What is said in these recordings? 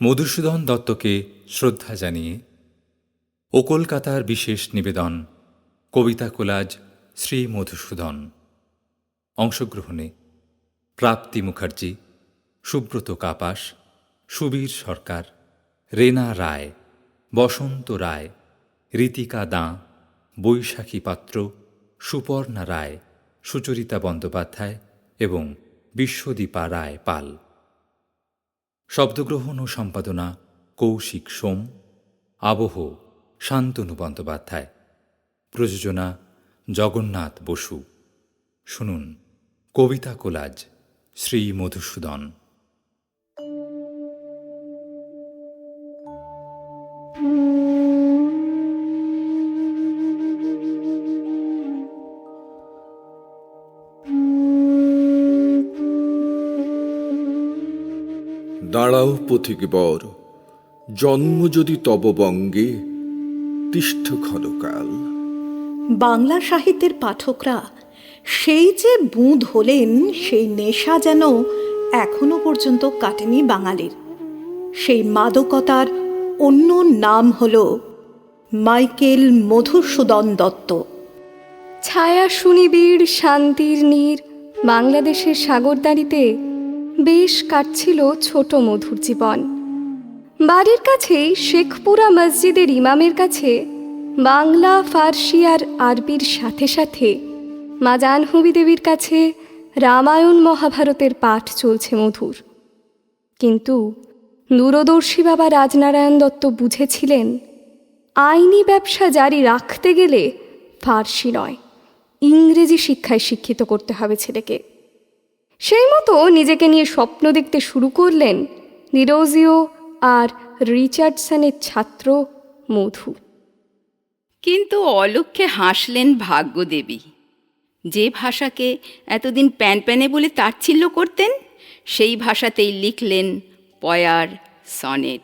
মধুসূদন দত্তকে শ্রদ্ধা জানিয়ে ও কলকাতার বিশেষ নিবেদন। কবিতা কোলাজ, শ্রী মধুসূদন। অংশগ্রহণে প্রাপ্তি মুখার্জি, সুব্রত কাপাস, সুবীর সরকার, রেনা রায়, বসন্ত রায়, রীতিকা দাঁ, বৈশাখী পাত্র, সুপর্ণা রায়, সুচরিতা বন্দ্যোপাধ্যায় এবং বিশ্বদীপা রায় পাল। শব্দগ্রহণ ও সম্পাদনা কৌশিক সোম। আবহ শান্তনু বন্দ্যোপাধ্যায়। প্রযোজনা জগন্নাথ বসু। শুনুন, কবিতা কোলাজ, শ্রী মধুসূদন। দাঁড়াও পথিক বর, জন্ম যদি তব বঙ্গে তিষ্ঠ ক্ষণকাল। বাংলা সাহিত্যের পাঠকরা সেই যে বুঁদ হলেন সেই নেশা যেন এখনও পর্যন্ত কাটেনি বাঙালির। সেই মাদকতার অন্য নাম হল মাইকেল মধুসূদন দত্ত। ছায়া সুনিবিড় শান্তির নীর বাংলাদেশের সাগরদাঁড়িতে বেশ কাটছিল ছোট মধুর জীবন। বাড়ির কাছেই শেখপুরা মসজিদের ইমামের কাছে বাংলা, ফার্সি আর আরবির সাথে সাথে মা জাহ্নবী দেবীর কাছে রামায়ণ মহাভারতের পাঠ চলছে মধুর। কিন্তু দূরদর্শী বাবা রাজনারায়ণ দত্ত বুঝেছিলেন, আইনি ব্যবসা জারি রাখতে গেলে ফার্সি নয়, ইংরেজি শিক্ষায় শিক্ষিত করতে হবে ছেলেকে। সেই মতো নিজেকে নিয়ে স্বপ্ন দেখতে শুরু করলেন নিরোজিও আর রিচার্ডসনের ছাত্র মধু। কিন্তু অলক্ষ্যে হাসলেন ভাগ্যদেবী। যে ভাষাকে এতদিন প্যানপ্যানে বলে তাচ্ছিল্য করতেন সেই ভাষাতেই লিখলেন পয়ার সনেট।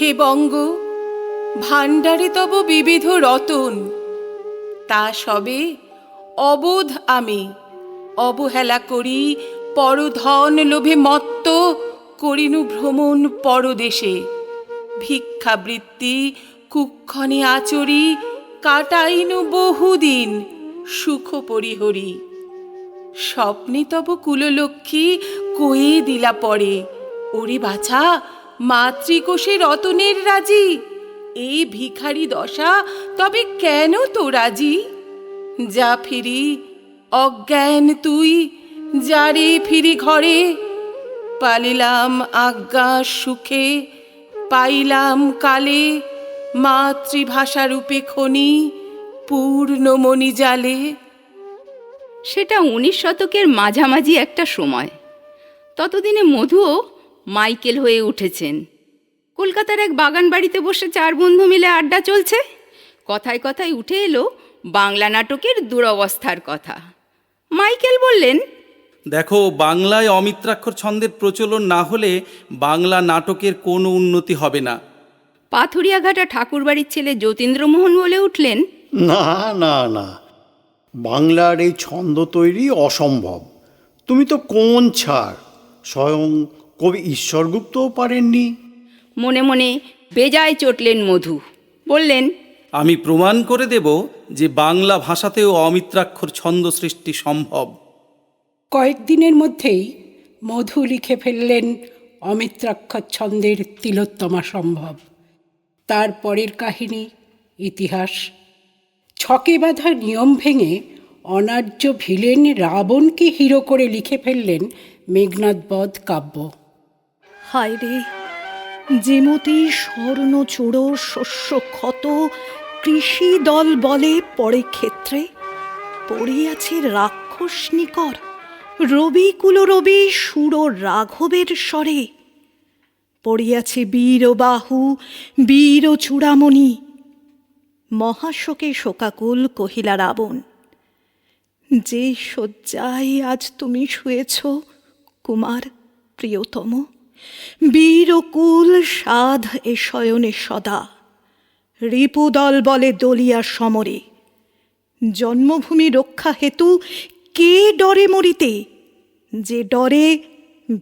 হে বঙ্গ ভাণ্ডারে তব বিবিধ রতন। তা সবে অবোধ আমি। অবহেলা করি পরধন লোভে মত্ত করিনু ভ্রমণ পরদেশে। ভিক্ষাবৃত্তি, কুক্ষণে আচরি, কাটাইনু বহুদিন সুখ পরিহরি স্বপ্নে তব কুললক্ষ্মী কয়ে দিলা পরে ওরে বাছা, মাতৃকোষে রতনের রাজি? এই ভিখারি দশা তবে কেন তো রাজি? যা ফিরি, অজ্ঞান তুই, যারে ফিরি ঘরে? পালিলাম আজ্ঞা সুখে, পাইলাম কালে মাতৃভাষা রূপে খনি পূর্ণমণি জালে। সেটা উনিশ শতকের মাঝামাঝি একটা সময়। ততদিনে মধুও মাইকেল হয়ে উঠেছেন। কলকাতার এক বাগান বাড়িতে বসে চার বন্ধু মিলে আড্ডা চলছে। কথায় কথায় উঠে এলো বাংলা নাটকের দুরবস্থার কথা। মাইকেল বললেন দেখো বাংলায় অমিত্রাক্ষর ছন্দের প্রচলন না হলে বাংলা নাটকের কোনো উন্নতি হবে না। পাথুরিয়াঘাটা ঠাকুরবাড়ির ছেলে যতীন্দ্রমোহন বলে উঠলেন না না না। বাংলার এই ছন্দ তৈরি অসম্ভব। তুমি তো কোন ছাড়? স্বয়ং কবি ঈশ্বরগুপ্তও পারেননি। মনে মনে বেজায় চটলেন মধু। বললেন আমি প্রমাণ করে দেব যে বাংলা ভাষাতেও অমিত্রাক্ষর ছন্দ সৃষ্টি সম্ভব। কয়েকদিনের মধ্যেই মধু লিখে ফেললেন অমিত্রাক্ষর ছন্দের তিলোত্তমা সম্ভব। তার পরের কাহিনী, ইতিহাস। ছকে বাঁধা নিয়ম ভেঙে অনার্য ভিলেন রাবণকে হিরো করে লিখে ফেললেন মেঘনাথবধ কাব্য। হায় রে, যেমতি স্বর্ণ স্বর্ণচূড়ো শস্য ক্ষত কৃষি দল বলে পড়ে ক্ষেত্রে পড়িয়াছে রাক্ষস নিকর রবি কুলরবি সুর রাঘবের স্বরে, পড়িয়াছে বীর বাহু বীর চূড়ামণি মহাশোকে শোকাকুল কহিলা রাবণ, যে শয্যায় আজ তুমি শুয়েছ, কুমার প্রিয়তম, বীরকুল সাধ এ শয়নে সদা। রিপুদল বলে দলিয়া সমরে, জন্মভূমি রক্ষা হেতু কে ডরে মরিতে? যে ডরে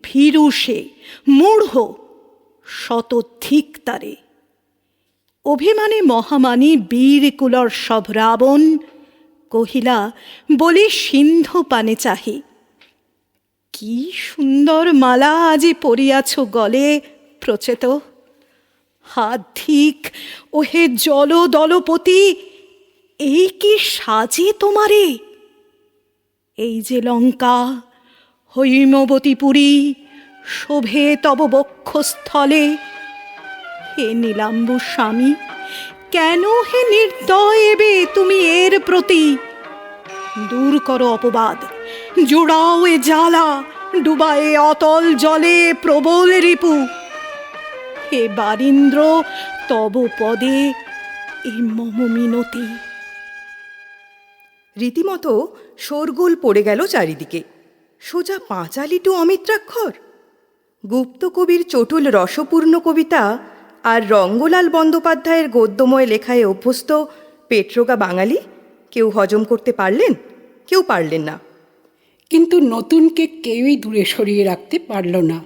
ভীরু সে, মূঢ় শতধিক তারে। অভিমানে মহামানী বীর কুলর সব রাবণ কহিলা, বলি সিন্ধু পানে চাহি। কি সুন্দর মালা আজি পরিয়াছ গলে, প্রচেত। হাধিক ওহে জল দলপতি এই কি সাজে তোমারে? এই যে লঙ্কা হৈমবতীপুরী শোভে তব বক্ষস্থলে। হে নীলাম্বু স্বামী, কেন হে নির্দয় এবে তুমি এর প্রতি? দূর করো অপবাদ, জোড়াও এ জ্বালা, ডুবায়ে অতল জলে প্রবল রিপু। হে বারীন্দ্র, তব পদে এ মম মিনতি। রীতিমতো শোরগোল পড়ে গেল চারিদিকে। সোজা পাঁচালি টু অমিত্রাক্ষর গুপ্ত কবির চটুল রসপূর্ণ কবিতা আর রঙ্গলাল বন্দ্যোপাধ্যায়ের গদ্যময় লেখায় অভ্যস্ত পেট্রোগা বাঙালি কেউ হজম করতে পারলেন, কেউ পারলেন না। কিন্তু নতুনকে কেউই দূরে সরিয়ে রাখতে পারল না।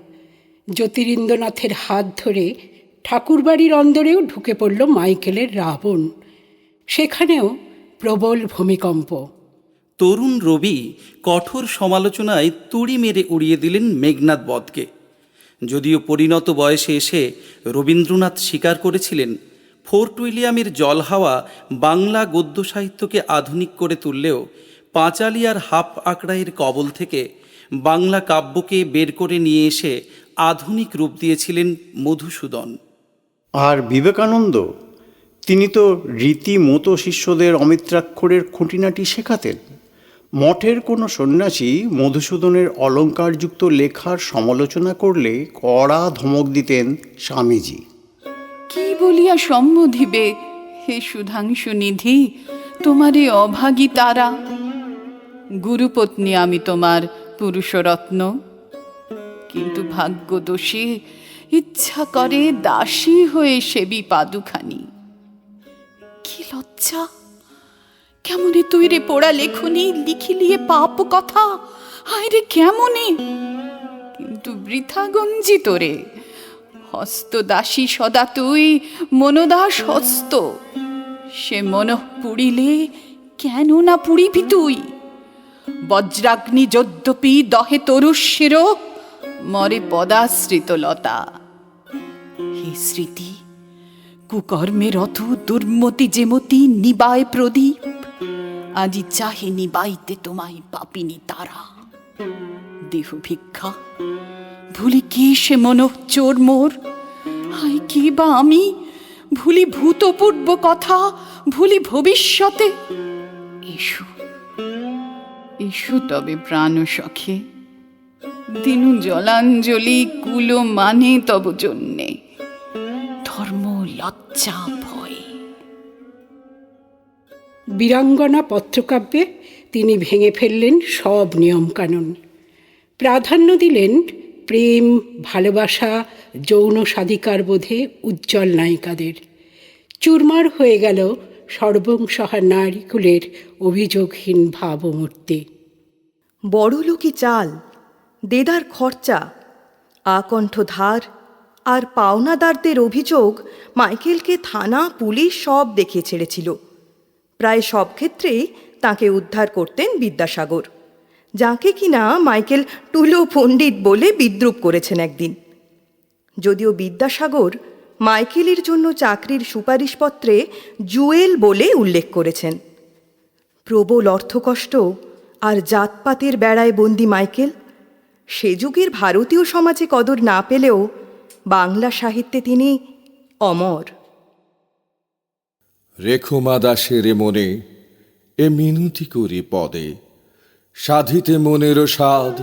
জ্যোতিরিন্দ্রনাথের হাত ধরে ঠাকুরবাড়ির অন্দরেও ঢুকে পড়ল মাইকেলের রাবণ। সেখানেও প্রবল ভূমিকম্প। তরুণ রবি কঠোর সমালোচনায় তুড়ি মেরে উড়িয়ে দিলেন মেঘনাথ বধকে। যদিও পরিণত বয়সে এসে রবীন্দ্রনাথ স্বীকার করেছিলেন ফোর্ট উইলিয়ামের জলহাওয়া বাংলা গদ্য সাহিত্যকে আধুনিক করে তুললেও পাঁচালিয়ার হাফ আকড়াইয়ের কবল থেকে বাংলা কাব্যকে বের করে নিয়ে এসে আধুনিক রূপ দিয়েছিলেন মধুসূদন। আর বিবেকানন্দ তিনি তো রীতিমতো শিষ্যদের অমিত্রাক্ষরের খুঁটিনাটি শেখাতেন। মঠের কোনো সন্ন্যাসী মধুসূদনের অলঙ্কারযুক্ত লেখার সমালোচনা করলে কড়া ধমক দিতেন স্বামীজি। কি বলিয়া সম্বোধিবে হে সুধাংশু নিধি, তোমারে অভাগী তারা? গুরুপত্নী আমি তোমার পুরুষরত্ন। কিন্তু ভাগ্য দোষে ইচ্ছা করে দাসী হয়ে সেবি পাদুখানি। কি লজ্জা? কেমনে তুই রে পোড়া লেখনি, লিখিলিয়ে পাপ কথা? হায় রে কেমনে? কিন্তু বৃথা গঞ্জিত রে হস্তদাসী সদা তুই, মনোদাস হস্ত। সে মনঃ পুড়িলে কেন না পুড়িবি তুই? বজ্রাগ্নি যদ্যপি দহে তরুশির মরে পদাশ্রিত লতা হে স্মৃতি কুকর্মে রথ, দুর্মতি যেমতি নিবায় প্রদীপ। আজি চাহে নিবাইতে তোমায় পাপিনি তারা। দেহ ভিক্ষা, ভুলি কি সে মন চোর মোর? হাই কি বা আমি? ভুলি ভূতপূর্ব কথা, ভুলি ভবিষ্যতে। এসু এসু তবে প্রাণ সখে। দিনু জলাঞ্জলি কুল মানে তব জন্যে। লজ্জা ভয়। বীরাঙ্গনা পত্রকাব্যে তিনি ভেঙে ফেললেন সব নিয়মকানুন। প্রাধান্য দিলেন প্রেম ভালোবাসা যৌন স্বাধিকার বোধে উজ্জ্বল নায়িকাদের। চুরমার হয়ে গেল সর্বংসহা নারীকুলের অভিযোগহীন ভাবমূর্তি। বড়লোকি চাল দেদার খরচা আকণ্ঠ ধার আর পাওনাদারদের অভিযোগ, মাইকেলকে থানা, পুলিশ সব দেখিয়ে ছেড়েছিল। প্রায় সব ক্ষেত্রেই তাকে উদ্ধার করতেন বিদ্যাসাগর, যাকে কিনা মাইকেল টুলো পণ্ডিত বলে বিদ্রুপ করেছেন একদিন। যদিও বিদ্যাসাগর মাইকেলের জন্য চাকরির সুপারিশপত্রে জুয়েল বলে উল্লেখ করেছেন। প্রবল অর্থকষ্ট আর জাতপাতের বেড়ায় বন্দি মাইকেল, সে যুগের ভারতীয় সমাজে কদর না পেলেও বাংলা সাহিত্যে তিনি অমর। রেখুমা দাসের মনে, এ মিনতি করি পদে। সাধিতে মনেরও সাধ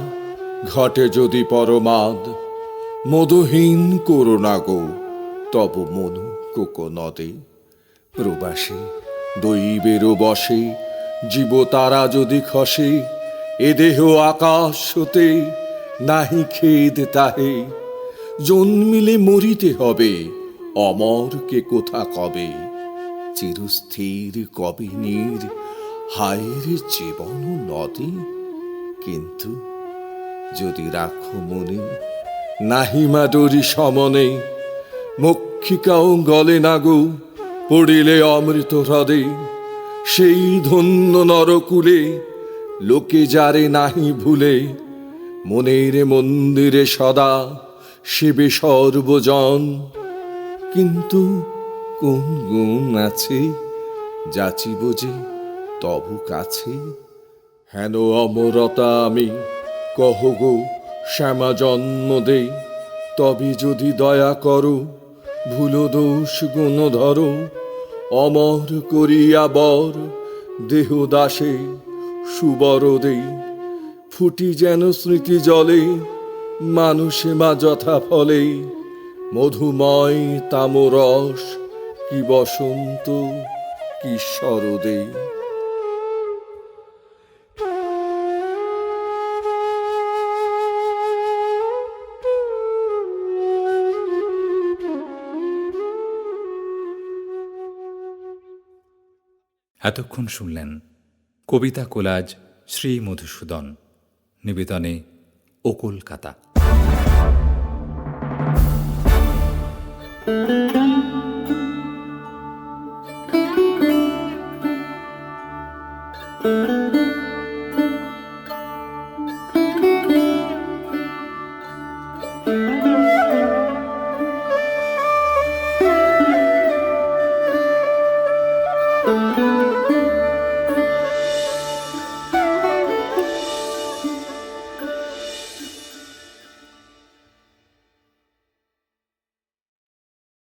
ঘটে যদি পরমাদ। মধুহীন করোনা গো, তব মনু কোকো নদে প্রবাসী, দৈবেরও বসে, জীব তারা যদি খসে, এ দেহ আকাশ হতে নাহি খেদ তাহে। জন্মিলে মরিতে হবে অমর কে কোথা কবে? চিরস্থির কবে নীর? হায়ের জীবন নদী? কিন্তু যদি রাখো মনে নাহিমা ডরি সমনে, মক্ষিকাও গলে না গো পড়িলে অমৃত হ্রদে, সেই ধন্য নরকুলে, লোকে যারে নাহি ভুলে, মনের মন্দিরে সদা শিবে সর্বজন। কিন্তু কোন গুণ আছে, যাচিব যে তবু কাছে? হেন অমরতা আমি, কহ গো শ্যামা জন্ম দে। তবে যদি দয়া করো, ভুল দোষ গুণ ধরো। অমর করিয়া বর, দেহ দাসে সুবর দে ফুটি যেন স্মৃতি জলে মানুষে মা যথা ফলে মধুময় তামরস কি বসন্ত, কি শরদে। এতক্ষণ শুনলেন কবিতা কোলাজ শ্রী মধুসূদন, নিবেদনে ও কলকাতা